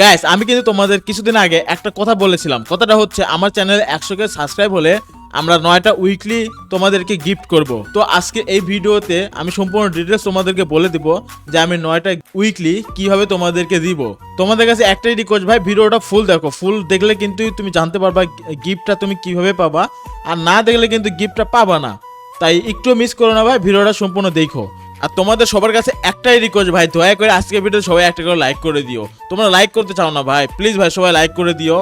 Guys আমি কিন্তু তোমাদের কিছুদিন আগে একটা কথা বলেছিলাম। কথাটা হচ্ছে, আমার চ্যানেলে একশো কে সাবস্ক্রাইব হলে আমরা নয়টা উইকলি তোমাদেরকে গিফট করব। তো আজকে এই ভিডিওতে আমি সম্পূর্ণ ডিটেলস তোমাদেরকে বলে দিব যে আমি নয়টা উইকলি কীভাবে তোমাদেরকে দিব। তোমাদের কাছে একটাই রিকোয়েস্ট ভাই, ভিডিওটা ফুল দেখো। ফুল দেখলে কিন্তু তুমি জানতে পারবা গিফটটা তুমি কীভাবে পাবা। আর না দেখলে কিন্তু গিফটটা পাবা না। তাই একটু মিস করো না, ভাই, ভিডিওটা সম্পূর্ণ দেখো। আর তোমাদের সবার কাছে একটাই রিকোয়েস্ট ভাই দয়া করে আজকে ভিডিও সবাই একটা করে লাইক করে দিও। তোমরা লাইক করতে চাও না ভাই প্লিজ ভাই সবাই লাইক করে দিও।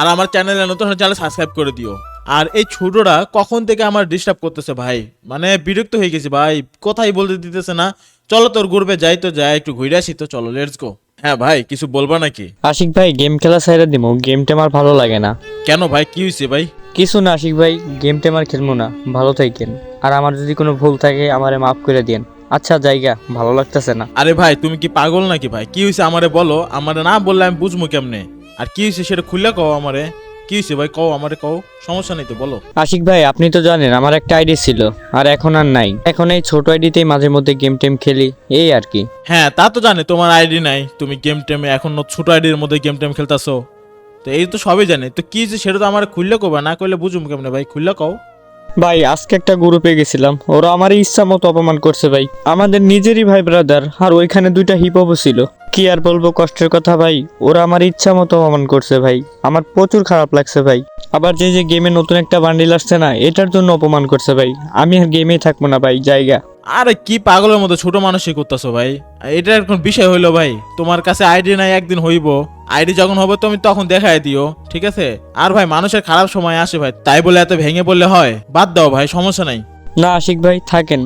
আর আমার চ্যানেলে নতুন চ্যানেল সাবস্ক্রাইব করে দিও। আর এই ছোটরা কখন থেকে আমার ডিস্টার্ব করতেছে ভাই? মানে বিরক্ত হয়ে গেছি ভাই কোথায় বলতে দিতেছে না। চলো তোর ঘুরবে যাই তো যাই একটু ঘুরে আসি তো চলো লেটস গো হ্যাঁ ভাই কিছু বলবা নাকি? আশিক ভাই গেম খেলা সাইরা দিমু গেমটা আমার ভালো লাগে না। কেন ভাই কি হয়েছে ভাই? কিছু না আশিক ভাই গেমটা আমার খেলব না ভালো থাকেন। আর আমার যদি কোনো ভুল থাকে আমারে মাফ করে দিন আচ্ছা জায়গা ভালো লাগতেছে না। আরে ভাই তুমি কি পাগল নাকি ভাই? কি হয়েছে আমারে বলো? আমারে না বললে আমি বুঝব কেমনে? আর কি হয়েছে সেটা খুললে কও আমারে? কি হয়েছে ভাই কও আমারে কও? সমস্যা নেই তো বলো। আশিক ভাই আপনি তো জানেন আমার একটা আইডি ছিল আর এখন আর নাই। এখন এই ছোট আইডিতেই মাঝে মধ্যে গেম টেম খেলি এই আর কি। হ্যাঁ তা তো জানি তোমার আইডি নাই। তুমি গেম টেমে এখন ছোট আইডির মধ্যে গেম টেম খেলতাছো। তো এই তো সবই জানি। তো কি যে সেটা তো আমার খুললে কবা না করলে বুঝুম কেমনে ভাই? খুললে কও। ভাই, আজকে একটা গ্রুপে গেছিলাম। ওরা আমার ইচ্ছা মতো অপমান করছে ভাই। আমাদের নিজেরই ভাই ব্রাদার আর ওইখানে দুইটা হিপ হপও ছিল। কি আর বলব কষ্টের কথা ভাই, ওরা আমার ইচ্ছা মতো অপমান করছে ভাই। আমার প্রচুর খারাপ লাগছে ভাই। আবার যে যে গেমে নতুন একটা বান্ডিল আসছে না, এটার জন্য অপমান করছে ভাই। আমি আর গেমেই থাকব না ভাই, জায়গা। আরে কি পাগলের মতো ছোট মানুষই করতেছো ভাই? এটা এখন বিষয় হইল ভাই? তোমার কাছে আইডি নাই একদিন হইব। আইডি যখন হবে তুমি তখন দেখাই দিও ঠিক আছে? আর ভাই মানুষের খারাপ সময় আসে ভাই তাই বলে এত ভেঙে বললে হয়? বাদ দাও ভাই সমস্যা নাই। না আশিক ভাই থাকেন।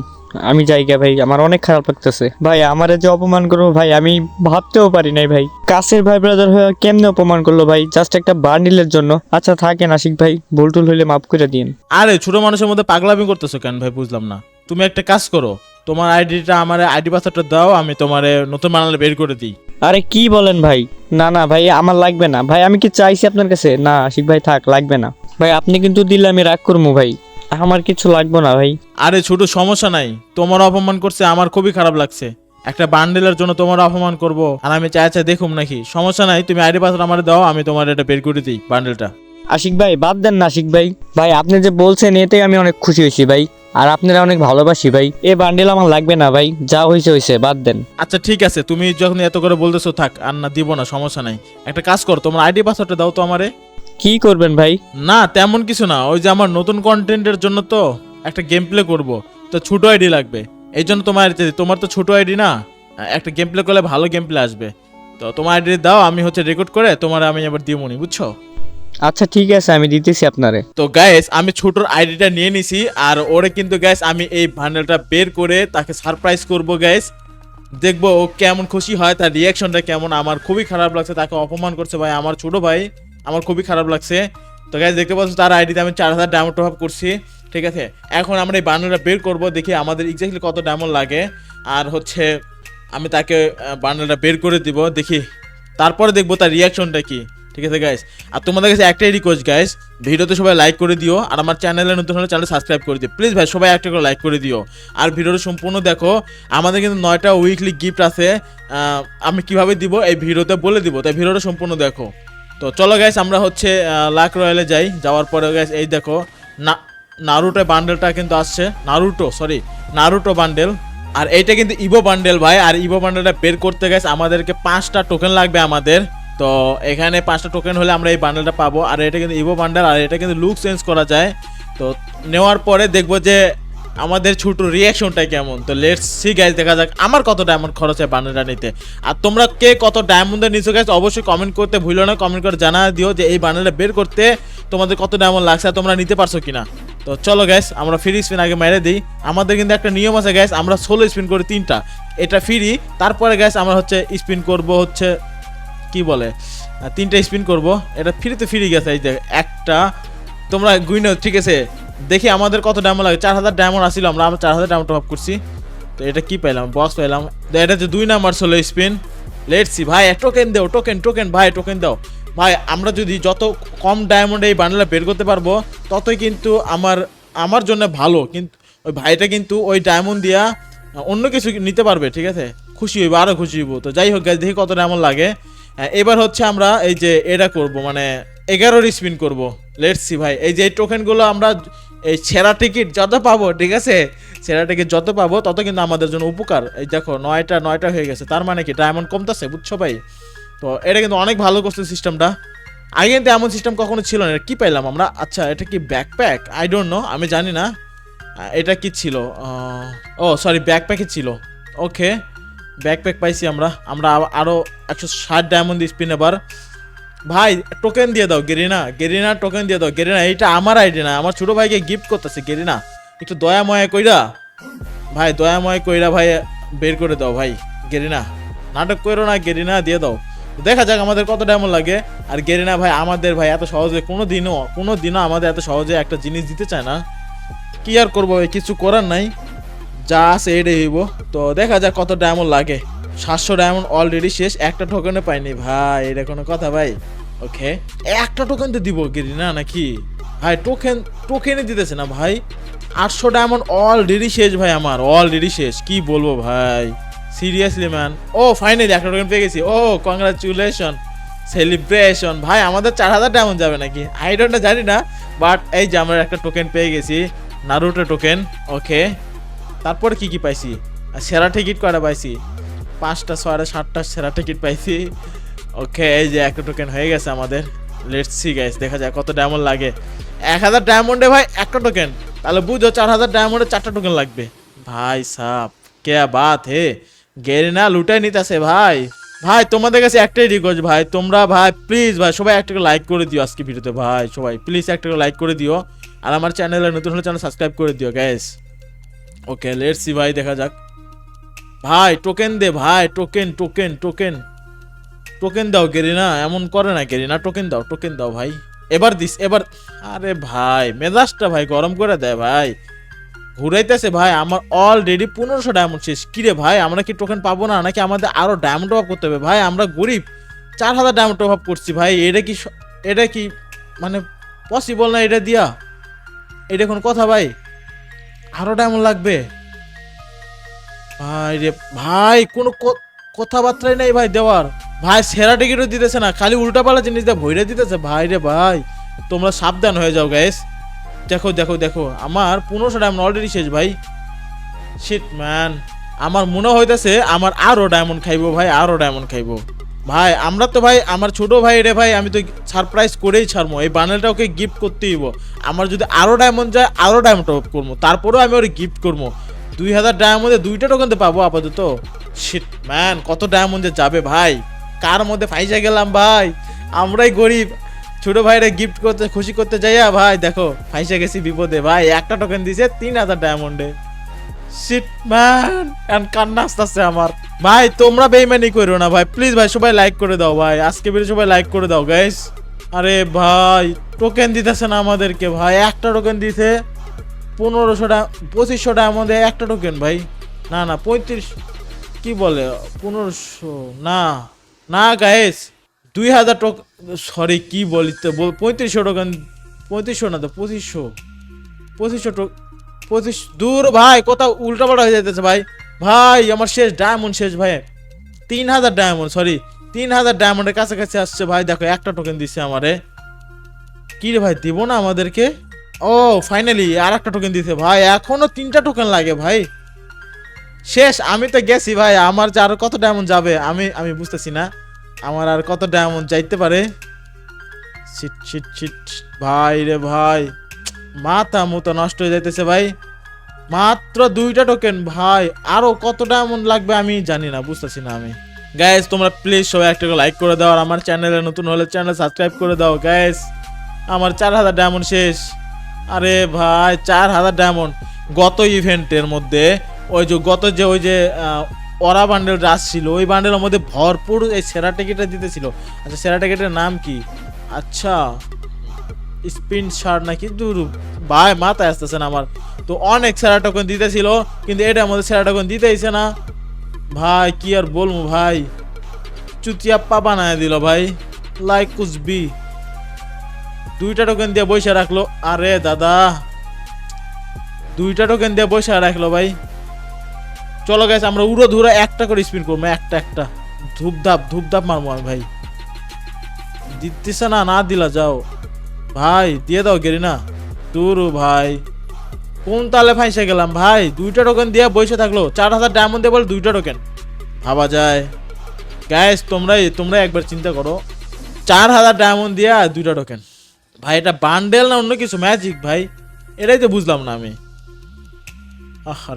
আমি জায়গা ভাই আমার অনেক খারাপ লাগতেছে। ভাই আমার যে অপমান করব ভাই আমি ভাবতেও পারি নাই ভাই। কাছের ভাই ব্রাদার হয়ে কেমনে অপমান করল ভাই? জাস্ট একটা বান্ডিলের জন্য। আচ্ছা থাকেন আশিক ভাই ভুল টুল হইলে মাফ করে দিন আরে ছোট মানুষের মধ্যে পাগলামি করতেছো কেন ভাই? বুঝলাম না। তুমি একটা কাজ করো তোমার আইডিটা আমার আইডি পাসওয়ার্ডটা দাও আমি তোমার নতুন বানালে বের করে দিই। আরে কি বলেন ভাই? না না ভাই আমার লাগবে না। ভাই আমি কি চাইছি আপনার কাছে? না আশিক ভাই থাক লাগবে না। ভাই আপনি কিন্তু দিলে আমি রাগ করব ভাই। আমার কিছু লাগবে না ভাই। আরে ছোট সমস্যা নাই। তোমার অপমান করছে আমার খুবই খারাপ লাগছে। একটা বান্ডেলের জন্য তোমার অপমান করব আর আমি চাই চাই দেখুম নাকি। সমস্যা নাই তুমি আইডি পাসওয়ার্ড আমার দাও আমি তোমার এটা বের করে দিই বান্ডেলটা। আশিক ভাই বাদ দেন না আশিক ভাই। ভাই আপনি যে বলছেন এতে আমি অনেক খুশি হয়েছি ভাই। আর আপনারা অনেক ভালোবাসি ভাই। এ বান্ডেল আমার লাগবে না ভাই যা হয়েছে হয়েছে বাদ দেন। আচ্ছা ঠিক আছে তুমি যখন এত করে বলতেছো থাক আর না দিব না সমস্যা নাই। একটা কাজ করো তোমার আইডি পাসওয়ার্ডটা দাও তো আমারে। কি করবেন ভাই? না তেমন কিছু না ওই যে আমার নতুন কন্টেন্টের জন্য তো একটা গেম প্লে করব তো ছোট আইডি লাগবে। এই জন্য তোমার তোমার তো ছোট আইডি না একটা গেম প্লে করলে ভালো গেম প্লে আসবে। তো তোমার আইডি দাও আমি হচ্ছে রেকর্ড করে তোমার আমি আবার দিয়ে মনি বুঝছ? আচ্ছা ঠিক আছে, আমি দিতেছি আপনারে। তো গ্যাস আমি ছোটর আইডিটা নিয়ে নিছি, আর ওরে কিন্তু গ্যাস আমি এই ভান্ডেলটা বের করে তাকে সারপ্রাইজ করব গ্যাস দেখব ও কেমন খুশি হয়, তার রিয়াকশনটা কেমন। আমার খুবই খারাপ লাগছে, তাকে অপমান করছে ভাই, আমার ছোট ভাই, আমার খুবই খারাপ লাগছে। তো গ্যাস দেখতে পাচ্ছ তার আইডিতে আমি চার হাজার ডায়মন্ড টপ করছি, ঠিক আছে? এখন আমরা এই বান্ডেলটা বের করব, দেখি আমাদের এক্স্যাক্টলি কত ডায়মন্ড লাগে। আর হচ্ছে, আমি তাকে বান্ডেলটা বের করে দিব, দেখি। তারপরে দেখব তার রিয়াকশনটা কি। ঠিক আছে গাইস আর তোমাদের কাছে একটাই রিকোয়েস্ট গাইস ভিডিওতে সবাই লাইক করে দিও, আর আমার চ্যানেলে নতুন হলে চ্যানেল সাবস্ক্রাইব করে দিও। প্লিজ ভাই, সবাই একটা করে লাইক করে দিও। আর ভিডিওটা সম্পূর্ণ দেখো, আমাদের কিন্তু নয়টা উইকলি গিফট আছে। আমি কীভাবে দিব, এই ভিডিওতে বলে দিব। তাই ভিডিওটা সম্পূর্ণ দেখো। তো চলো গাইস আমরা হচ্ছে লাক রয়্যালে যাই। যাওয়ার পরে গাইস এই দেখো, না নারুটো বান্ডেলটা কিন্তু আসছে। নারুটো সরি নারুটো বান্ডেল আর এইটা কিন্তু ইভো বান্ডেল ভাই। আর ইভো বান্ডেলটা বের করতে গেছে আমাদেরকে পাঁচটা টোকেন লাগবে আমাদের। তো এখানে পাঁচটা টোকেন হলে আমরা এই বান্ডেলটা পাবো। আর এটা কিন্তু ইভো বান্ডেল আর এটা কিন্তু লুক চেঞ্জ করা যায়। তো নেওয়ার পরে দেখব যে আমাদের ছোট রিয়াকশনটা কেমন। তো লেটস সি গাইজ দেখা যাক আমার কত ডায়মন্ড খরচ হয় বান্ডেলটা নিতে। আর তোমরা কে কত ডায়মন্ডের নিচে গাইজ অবশ্যই কমেন্ট করতে ভুলো না। কমেন্ট করে জানা দিও যে এই বান্ডেলটা বের করতে তোমাদের কত ডায়মন্ড লাগছে আর তোমরা নিতে পারছ কিনা। তো চলো গ্যাস আমরা ফ্রি স্পিন আগে মেরে দিই। আমাদের কিন্তু একটা নিয়ম আছে গ্যাস আমরা ষোলো স্পিন করি তিনটা। এটা ফ্রি তারপরে গ্যাস আমরা হচ্ছে স্পিন করব হচ্ছে কি বলে তিনটা স্পিন করব। এটা ফ্রিতে ফ্রি গেছে এই যে একটা। তোমরা গুইনো ঠিক আছে? দেখি আমাদের কত ডায়মন্ড লাগে। চার হাজার ডায়মন্ড আসছিল আমরা আমরা চার হাজার ডায়মন্ড টপ করছি। তো এটা কি পাইলাম? বক্স পাইলাম। এটা যে দুই নাম্বার ছিল স্পিন লেটস ভাই টোকেন দাও টোকেন টোকেন ভাই টোকেন দাও। ভাই আমরা যদি যত কম ডায়মন্ডে এই বান্ডেলটা বের করতে পারব ততই কিন্তু আমার আমার জন্য ভালো। কিন্তু ওই ভাইটা কিন্তু ওই ডায়মন্ড দিয়া অন্য কিছু নিতে পারবে ঠিক আছে? খুশি হইব আরও খুশি হইব। তো যাই হোক guys, দেখি কত ডায়মন্ড লাগে। এবার হচ্ছে আমরা এই যে এটা করব মানে এগারোর স্পিন করব। লেটস সি ভাই, এই যে টোকেনগুলো আমরা এই সেরা টিকিট যত পাবো, ঠিক আছে? সেরা টিকিট যত পাবো, তত কিন্তু আমাদের জন্য উপকার। এই দেখো, নয়টা নয়টা হয়ে গেছে, তার মানে কি ডায়মন্ড কমতেছে, বুঝছ ভাই? তো এটা কিন্তু অনেক ভালো করছে সিস্টেমটা আগে কিন্তু এমন সিস্টেম কখনো ছিল না কি পাইলাম আমরা? আচ্ছা এটা কি ব্যাকপ্যাক আই ডোন্ট নো আমি জানি না। এটা কি ছিল? ও সরি ব্যাকপ্যাকই ছিল। ওকে ব্যাকপ্যাক পাইছি আমরা। আমরা আ- আরও একশো ষাট ডায়মন্ড স্পিন এবার। ভাই টোকেন দিয়ে দাও, গেরিনা। গেরিনা টোকেন দিয়ে দাও। গেরিনা, এইটা আমার আইডি না। আমার ছোট ভাইকে গিফট করতেছে, গেরিনা। একটু দয়া ময়া কইরা। ভাই, দয়া ময়া কইরা ভাই, বের করে দাও ভাই, গেরিনা। নাটক করো না, গেরিনা, দিয়ে দাও। দেখা যাক আমাদের কত ডায়মন্ড লাগে। আর গেরিনা ভাই, আমাদের ভাই, এত সহজে কোনো দিনও কোনো দিনও আমাদের এত সহজে একটা জিনিস দিতে চায় না। কি আর করব কিছু করার নাই। যা আছে এটাই হইব। তো দেখা যাক কত ডায়মন্ড লাগে। সাতশো ডায়মন্ড অলরেডি শেষ, একটা টোকেনে পাইনি। ভাই, এটা কোনো কথা ভাই। ওকে একটা টোকেন তো দিব গিরি না নাকি? ভাই টোকেন টোকেনই দিতেছে না ভাই। আটশো ডায়মন্ড অলরেডি শেষ ভাই আমার অলরেডি শেষ। কি বলব ভাই? সিরিয়াসলি ম্যান ও ফাইনালি একটা টোকেন পেয়ে গেছি। ও কংগ্রাচুলেশন সেলিব্রেশন ভাই, আমাদের চার হাজার ডায়মন্ড যাবে নাকি? আই ডোন্ট জানি না। বাট এই যে আমরা একটা টোকেন পেয়ে গেছি নারুটো টোকেন ওকে তারপরে কি কি পাইছি? আর সেরা টিকিট কয়টা পাইছি? পাঁচটা, ছয়টা, সাতটা সেরা টিকিট পাইছি। ওকে এই যে একটা টোকেন হয়ে গেছে আমাদের। লেটস সি গাইস দেখা যায় কত ডায়মন্ড লাগে। এক হাজার ডায়মন্ডে ভাই, একটা টোকেন তাহলে বুঝো চার হাজার ডায়মন্ডে চারটা টোকেন লাগবে। ভাই সাপ কে বাত হে? গেরিনা লুটাই নিতেছে ভাই। ভাই, তোমাদের কাছে একটাই রিকোয়েস্ট ভাই, তোমরা ভাই প্লিজ ভাই, সবাই একটা লাইক করে দিও আজকে ভিডিওতে ভাই, সবাই প্লিজ একটা লাইক করে দিও। আর আমার চ্যানেলে নতুন হলে চ্যানেল সাবস্ক্রাইব করে দিও গ্যাস ওকে লেটস সি ভাই, দেখা যাক। ভাই টোকেন দে, ভাই টোকেন টোকেন টোকেন টোকেন দাও, গেরিনা, এমন করে না, গেরিনা টোকেন দাও টোকেন দাও, ভাই। এবার দিস, এবার, আরে ভাই, মেজাজটা ভাই, গরম করে দেয় ভাই। ঘুরাইতেছে, ভাই, আমার অলরেডি পনেরোশো ডায়মন্ড শেষ। কিরে ভাই, আমরা কি টোকেন পাবো না, নাকি আমাদের আরও ডায়মন্ড অভাব করতে হবে? ভাই, আমরা গরিব। চার হাজার ডায়মন্ড অভাব করছি, ভাই, এটা কি এটা কি মানে পসিবল না এটা দিয়া? এটা কোন কথা, ভাই। আরও ডায়মন্ড লাগবে? ভাই রে, ভাই, কোনো কথাবার্তাই নাই ভাই দেওয়ার। ভাই, সেরা টিকিটও দিতেছে না, খালি উল্টাপাল্টা জিনিস দিয়ে ভইরে দিতেছে। ভাই রে ভাই, তোমরা সাবধান হয়ে যাও গাইস দেখো দেখো দেখো, আমার পনেরোশো ডায়মন্ড অলরেডি শেষ ভাই। শিট ম্যান আমার মনে হইতেছে, আমার আরও ডায়মন্ড খাইবো ভাই, আরও ডায়মন্ড খাইবো। ভাই, আমরা তো ভাই, আমার ছোট ভাই রে ভাই, আমি তো সারপ্রাইজ করেই ছাড়বো। এই বানেলটা ওকে গিফট করতেই। আমার যদি আরও ডায়মন্ড যায়, আরও ডায়মন্ড টপ করব। তারপরেও আমি ওর গিফট করব। দুই হাজার ডায়মন্ডে দুইটা টোকেন তো পাবো আপাতত। শিট ম্যান কত ডায়মন্ডে যাবে ভাই? কার মধ্যে ফাইসা গেলাম ভাই? আমরাই গরিব। ছোট ভাইরে গিফট করতে, খুশি করতে যাইয়া ভাই, দেখো ফাইসা গেছি বিপদে। ভাই, একটা টোকেন দিছে তিন হাজার ডায়মন্ডে শিট ম্যান এন্ড কান্না আসতেছে আমার। ভাই, তোমরা বেইমানি করো না, ভাই। প্লিজ ভাই, সবাই লাইক করে দাও, ভাই। আজকে ভিডিও সবাই লাইক করে দাও গাইস আরে, ভাই টোকেন দিতেছে না আমাদেরকে, ভাই। একটা টোকেন দিছে পনেরোশো টাকা, পঁচিশশো টাকার মধ্যে একটা টোকেন ভাই। না না, পঁয়ত্রিশ, কি বলে, পনেরোশো, না না গাইস দুই হাজার টোক সরি কি বল পঁয়ত্রিশশো টোকেন পঁয়ত্রিশশো না তো, পঁচিশশো পঁচিশশো টোক পঁচিশ দূর ভাই, কোথাও উল্টাপাল্টা হয়ে যাইতেছে ভাই। ভাই, আমার শেষ ডায়মন্ড শেষ ভাই। তিন হাজার ডায়মন্ড সরি তিন হাজার ডায়মন্ডের কাছাকাছি আসছে ভাই। দেখো, একটা টোকেন দিচ্ছে আমারে। কি রে ভাই, দিব না আমাদেরকে? ও ফাইনালি আর একটা টোকেন দিছে ভাই। এখনও তিনটা টোকেন লাগে ভাই। শেষ, আমি তো গেছি ভাই। আমার যে আর কত ডায়মন্ড যাবে, আমি আমি বুঝতেছি না। আমার আর কত ডায়মন্ড যাইতে পারে? ছিট ছিট ছিট। ভাই রে ভাই। মাথা মতো নষ্ট হয়ে যাইতেছে ভাই। মাত্র দুইটা টোকেন ভাই, আরও কতটা এমন লাগবে আমি জানি না, বুঝতেছি না আমি। গ্যাস তোমরা প্লিজ সবাই একটা লাইক করে দাও আর আমার চ্যানেলে নতুন হলে চ্যানেল সাবস্ক্রাইব করে দাও গ্যাস আমার চার হাজার ডায়মন্ড শেষ। আরে ভাই, চার হাজার ডায়মন্ড গত ইভেন্টের মধ্যে, ওই যে গত যে, ওই যে অরা বান্ডেল ছিল ওই বান্ডেলের মধ্যে ভরপুর এই সেরা টিকিটটা দিতেছিল। আচ্ছা সেরা টিকিটের নাম কি? আচ্ছা। স্পিন শার্ট নাকি দূর। ভাই, মাথায় আসতেছে না আমার। তো অনেক সেরা টোকেন দিতেছিল, কিন্তু এটা আমাদের সেরা টোকেন দিতেইছে না। ভাই, কি আর বলব ভাই? চুতিয়াপ্পা বানায় দিল ভাই। লাইক কুচবি দুইটা টোকেন দিয়ে বসে রাখল। আরে দাদা। দুইটা টোকেন দিয়ে বসে রাখল ভাই। চলো গেছে আমরা উড়ো ধুরো একটা করে স্পিন করব, একটা একটা। ধূপধাপ ধূপধাপ মারবো আমি ভাই। দিতেছে না না দিলা, যাও। ভাই, দিয়ে দাও গেরিনা। তুরু ভাই। কোন তালে ফাইসে গেলাম ভাই? দুইটা টোকেন দিয়ে বসে থাকল। চার হাজার ডায়মন্ড দিয়ে বলে দুইটা টোকেন ভাবা যায়। গ্যাস তোমরাই তোমরা একবার চিন্তা করো। চার হাজার ডায়মন্ড দিয়ে দুইটা টোকেন ভাই, এটা বান্ডেল না অন্য কিছু? ম্যাজিক ভাই। এটাই তো বুঝলাম না আমি।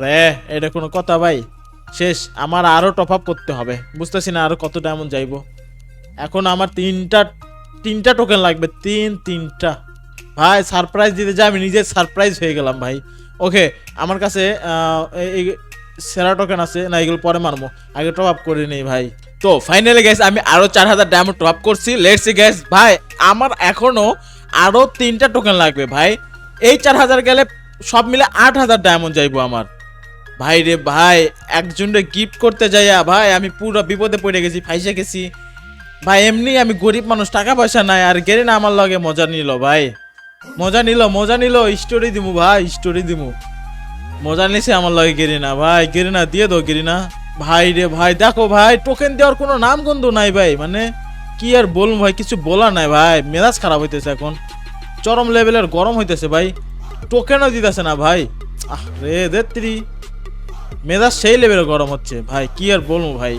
রে, এটা কোনো কথা ভাই। শেষ, আমার আরও টপ আপ করতে হবে। বুঝতেছি না আরও কত ডায়মন্ড যাইবো। এখন আমার তিনটা তিনটা টোকেন লাগবে, তিন, তিনটা। ভাই সারপ্রাইজ দিতে যাই আমি নিজে সারপ্রাইজ হয়ে গেলাম ভাই। ওকে আমার কাছে এই- সেরা টোকেন আছে, না, এগুলো পরে মারবো। আগে টপ আপ করে নেই ভাই। তো ফাইনালি গ্যাস আমি আরও চার হাজার ডায়মন্ড টপ আপ করছি। লেটস গ্যাস ভাই, আমার এখনও আরও তিনটা টোকেন লাগবে ভাই। এই চার হাজার গেলে সব মিলে আট হাজার ডায়মন্ড যাইবো আমার। ভাই রে ভাই একজনকে গিফট করতে যাইয়া, ভাই, আমি পুরো বিপদে পড়ে গেছি, ফাইসে গেছি। ভাই, এমনি আমি গরিব মানুষ, টাকা পয়সা নাই, আর গেরে না আমার লগে মজা নিল, ভাই। মজা নিল মজা নিল স্টোরি দিমু, ভাই স্টোরি দিমু। মজা নিছে আমার লগে গেরি না ভাই গেরি না দিয়ে দাও গেরি না ভাই রে, ভাই, দেখো ভাই টোকেন দেওয়ার কোনো নাম গন্ধ নাই ভাই মানে কি আর বলব ভাই, কিছু বলা নাই ভাই, মেজাজ খারাপ হইতেছে এখন। চরম লেভেলের গরম হইতেছে ভাই টোকেনও দিতেছে না ভাই। আহ রে, দেত্রী। মেজাজ সেই লেভেলের গরম হচ্ছে, ভাই, কি আর বলব ভাই।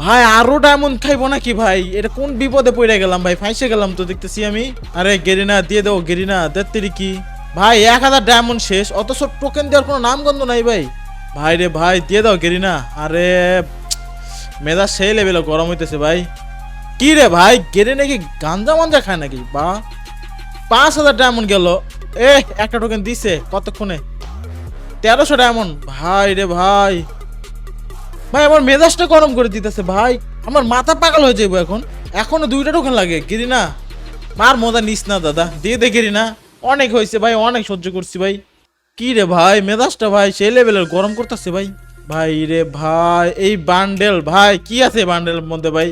ভাই, আরও ডায়মন্ড খাইবো নাকি ভাই? এটা কোন বিপদে পড়ে গেলাম ভাই? ফাইসে গেলাম তো, দেখতেছি আমি। আরে, গেরিনা, দিয়ে দেবো গেরিনা দেত্তিরি কি ভাই, এক হাজার ডায়মন্ড শেষ অত অথচ টোকেন দেওয়ার কোনো নামগন্ধ নাই ভাই। ভাই রে ভাই, দিয়ে দাও, গেরিনা। আরে, মেজাজ সেই লেভেলে গরম হইতেছে ভাই। কি রে ভাই গেরে নাকি গাঞ্জা মাঞ্জা খায় নাকি? বা, পাঁচ হাজার ডায়মন্ড গেল। এ একটা টোকেন দিছে, কতক্ষণে? তেরোশো ডায়মন্ড ভাই রে ভাই। ভাই, আমার মেজাজটা গরম করে দিতেছে, ভাই। আমার মাথা পাগল হয়ে যাব এখন। এখনও দুইটা টোকেন লাগে গিরি না মার মজা নিস না, দাদা। দিয়ে দে গিরি না অনেক হয়েছে, ভাই, অনেক সহ্য করছি, ভাই। কি রে ভাই, মেজাজটা ভাই, সেই লেভেলের গরম করতেছে, ভাই। ভাই রে ভাই, এই বান্ডেল, ভাই, কি আছে বান্ডেলের মধ্যে, ভাই?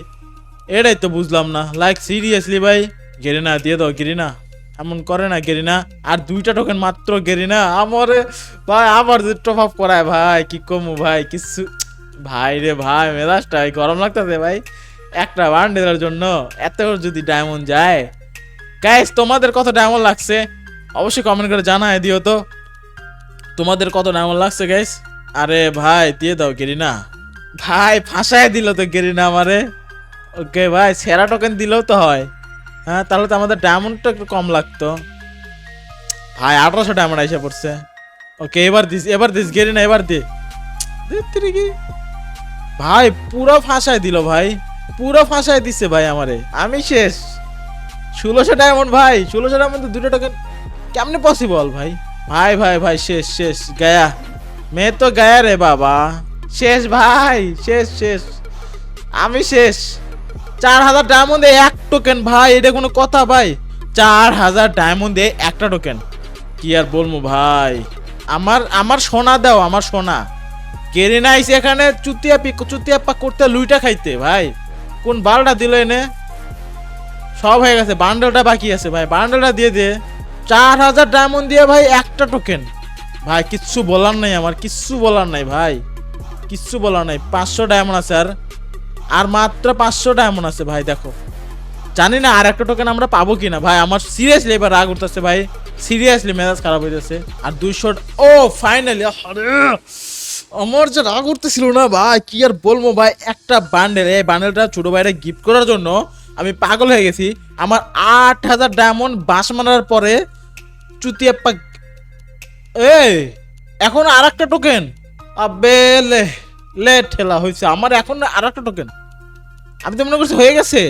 এটাই তো বুঝলাম না। লাইক সিরিয়াসলি ভাই। গেরি না দিয়ে দাও গিরি না এমন করে না গেরি না আর দুইটা টোকেন মাত্র গেরি না আমারে, ভাই, আমার টপ আপ করায়, ভাই, কি কমু, ভাই, কিছু ভাই রে ভাই, মেজাজটা গরম লাগতেছে ভাই। একটা বান্ডেলের জন্য এত যদি ডায়মন্ড যায়। গাইস তোমাদের কত ডায়মন্ড লাগছে? অবশ্যই কমেন্ট করে জানায় দিও তো। তোমাদের কত ডায়মন্ড লাগছে গাইস আরে ভাই, দিয়ে দাও গেরিনা। ভাই, ফাঁসায় দিল তো গেরিনা আমারে। ওকে ভাই, সেরা টোকেন দিলেও তো হয়। হ্যাঁ তাহলে তো আমাদের ডায়মন্ডটা একটু কম লাগতো। ভাই, আঠারোশো ডায়মন্ড এসে পড়ছে। ওকে এবার দিস এবার দিস গেরিনা, এবার দে। কি? ভাই পুরো ফাঁসায় দিল ভাই। পুরো ফাঁসায় দিছে ভাই আমারে। আমি শেষ। ষোলোশো ডায়মন্ড ভাই ষোলোশো ডায়মন্ড দুটো টোকেন কেমনে পসিবল ভাই? ভাই ভাই ভাই শেষ শেষ গায়া। মেয়ে তো গায়া রে বাবা। শেষ ভাই শেষ শেষ। আমি শেষ। চার হাজার ডায়মন্ড এক টোকেন ভাই এটা কোনো কথা ভাই। চার হাজার ডায়মন্ড একটা টোকেন কি আর বলব ভাই? আমার আমার সোনা দাও আমার সোনা। কেড়ে নাইছে এখানে চুতিয়া পি চুতিয়া পা করতে লুইটা খাইতে, ভাই। কোন বালটা দিল এনে? সব হয়ে গেছে, বান্ডেলটা বাকি আছে, ভাই। বান্ডেলটা দিয়ে দে। চার হাজার ডায়মন্ড দিয়ে, ভাই, একটা টোকেন ভাই, কিচ্ছু বলার নাই আমার, কিচ্ছু বলার নাই, ভাই। কিচ্ছু বলার নাই, পাঁচশো ডায়মন্ড আছে আর আর মাত্র পাঁচশো ডায়মন্ড আছে, ভাই, দেখো। জানি না আর একটা টোকেন আমরা পাবো কিনা, ভাই। আমার সিরিয়াসলি এবার রাগ উঠতেছে, ভাই। সিরিয়াসলি মেজাজ খারাপ হইতেছে। আর দুইশো ও ফাইনালি আমার যে রাগ উঠতেছিল না ভাই, কি আর বলব ভাই, একটা বান্ডেল এই বান্ডেলটা ছোট ভাইরা গিফট করার জন্য আমি পাগল হয়ে গেছি। আমার আট হাজার ডায়মন্ড বাস মারার পরে চুতিয়াপ্পা এই, এখন আর একটা টোকেন আবে লে লে ঠেলা হয়েছে আমার এখন আর একটা টোকেন আমি তো মনে করছি হয়ে গেছে।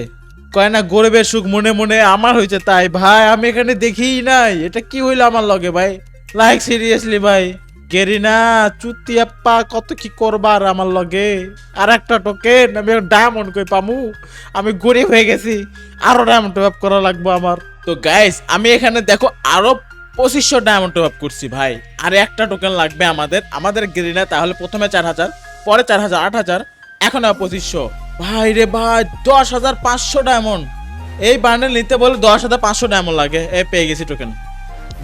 কয় না, গরিবের সুখ মনে মনে আমার হয়েছে তাই। ভাই, আমি এখানে দেখিই নাই। এটা কি হইল আমার লগে ভাই? লাইক সিরিয়াসলি ভাই। গেরিনা চুতিয়াপ্পা কত কি করবার আমার লগে? আর একটা টোকেন আমি ডায়মন্ড কই পামু? আমি গরিব হয়ে গেছি, আরও ডায়মন্ড টপ করা লাগবে আমার। তো গাইস আমি এখানে দেখো আরও পঁচিশশো ডায়মন্ড টপ করছি ভাই। আর একটা টোকেন লাগবে আমাদের আমাদের গেরিনা তাহলে প্রথমে চার হাজার, পরে চার হাজার, আট হাজার, এখন পঁচিশশো। ভাই রে ভাই, দশ হাজার পাঁচশো ডায়মন্ড এই বান্ডেল নিতে বলে দশ হাজার পাঁচশো ডায়মন্ড লাগে। এ পেয়ে গেছি টোকেন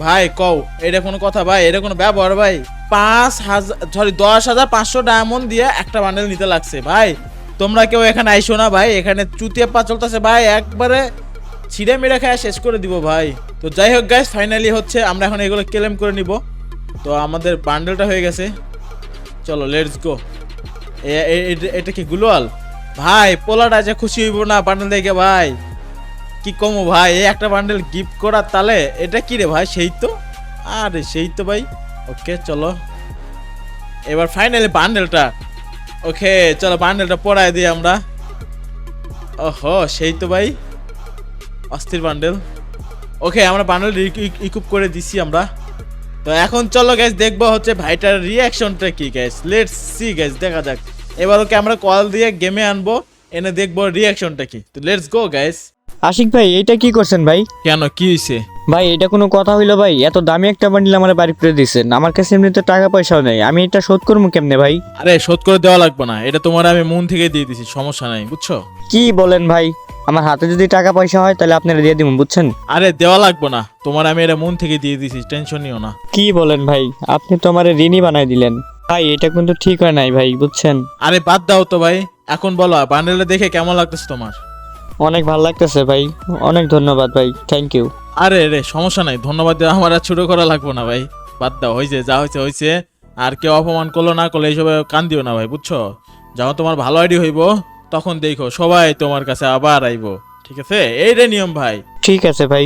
ভাই, কও, এটা কোনো কথা ভাই, এটা কোনো ব্যবহার ভাই? পাঁচ হাজার সরি দশ হাজার পাঁচশো ডায়মন্ড দিয়ে একটা বান্ডেল নিতে লাগছে ভাই। তোমরা কেউ এখানে আইসো না ভাই, এখানে চুতিয়া পা চলতেছে ভাই, একবারে ছিঁড়ে মেরে খায় শেষ করে দিব ভাই। তো যাই হোক গাইস ফাইনালি হচ্ছে, আমরা এখন এগুলো ক্লেম করে নিব। তো আমাদের বান্ডেলটা হয়ে গেছে। চলো লেটস গো এটা কি গুলোয়াল? ভাই, পোলাটা যে খুশি হইব না বান্ডেল দেখে ভাই। কি কমো ভাই? এই একটা বান্ডেল গিফট করার তালে এটা কি রে ভাই? সেই তো? আরে সেই তো ভাই। ওকে চলো। এবার ফাইনালি বান্ডেলটা ওকে চলো বান্ডেলটা পড়ায় দিই আমরা। ওহো, সেই তো ভাই। অস্থির বান্ডেল ওকে আমরা বান্ডেল ইকুপ করে দিছি আমরা। তো এখন চলো গ্যাস দেখব হচ্ছে ভাইটার রিয়াকশনটা কি গ্যাস লেটস সি গ্যাস দেখা যাক। এবার ওকে আমরা কল দিয়ে গেমে আনব। এনে দেখব রিয়াকশনটা কি। তো লেটস গো গ্যাস আশিক ভাই এটা কি করছেন ভাই? কেন কি হয়েছে ভাই এটা কোনো কথা হইল ভাই এত দামি একটা বান্ডিল আমার বাড়ি করে দিয়েছেন। আমার কাছে এমনিতে টাকা পয়সাও নেই আমি এটা শোধ করব কেমনে ভাই? আরে শোধ করে দেওয়া লাগবে না এটা তোমার আমি মন থেকে দিয়ে দিছি সমস্যা নাই বুঝছ? কি বলেন ভাই আমার হাতে যদি টাকা পয়সা হয় তাহলে আপনারা দিয়ে দিব বুঝছেন? আরে দেওয়া লাগবে না তোমার আমি এটা মন থেকে দিয়ে দিছি টেনশন নিও না। কি বলেন ভাই আপনি তো আমার ঋণই বানাই দিলেন। ভাই এটা কিন্তু ঠিক হয় নাই ভাই বুঝছেন? আরে বাদ দাও তো ভাই এখন বলো বান্ডেলটা দেখে কেমন লাগতেছে তোমার? অনেক ভালো লাগতেছে ভাই। অনেক ধন্যবাদ ভাই থ্যাংক ইউ আরে রে সমস্যা নাই ধন্যবাদ দেওয়া আমার আর ছোট করা লাগবো না ভাই। বাদ দাও হয়েছে যা হয়েছে হয়েছে আর কেউ অপমান করল না করলে এইসব কান দিও না ভাই বুঝছ? যখন তোমার ভালো আইডি হইব তখন দেখো সবাই তোমার কাছে আবার আইব ঠিক আছে? এই রে নিয়ম ভাই। ঠিক আছে ভাই।